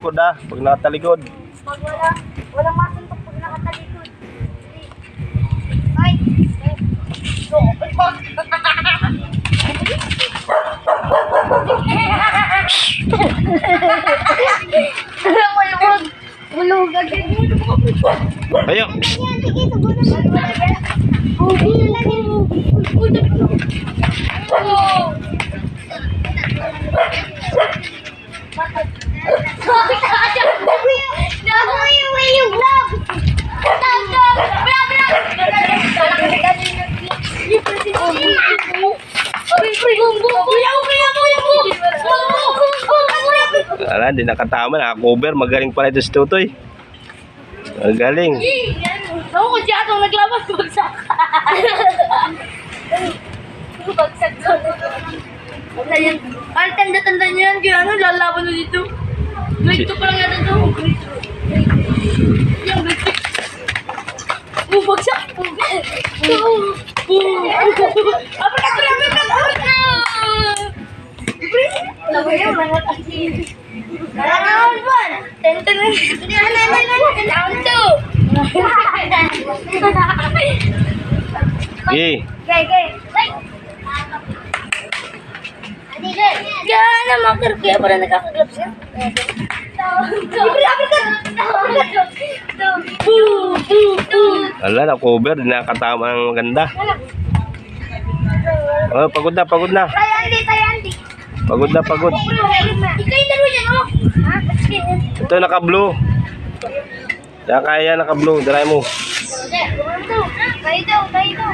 Likod ah, pag nakatalikod. Pag wala, walang masuntok pag nakatalikod. Ay. So, ay, pag... Malulog. Malulog agad. Wala, hindi nakatama. Nakakover. Magaling pala ito si Tutoy. Magaling. Ako ko siya itong naglabas bagsak. bagsak ko. Yan. Ang tanda-tanda niya yan. Kaya ano, lalaban na dito. Grade 2 pa lang yata ito. Grade 2. Yung grade 6. Oh, bagsak. Gay. Gay, gay. Gak ada makan kayak pada negara gelap sih. Diberi apa kan? Wala, nakover. Hindi nakatama ang maganda. Oh, pagod na, pagod na. Pagod na, pagod. Ha? Ito, naka-blue. Kaya kaya, naka-blue. Dry mo. Tayo daw, tayo daw.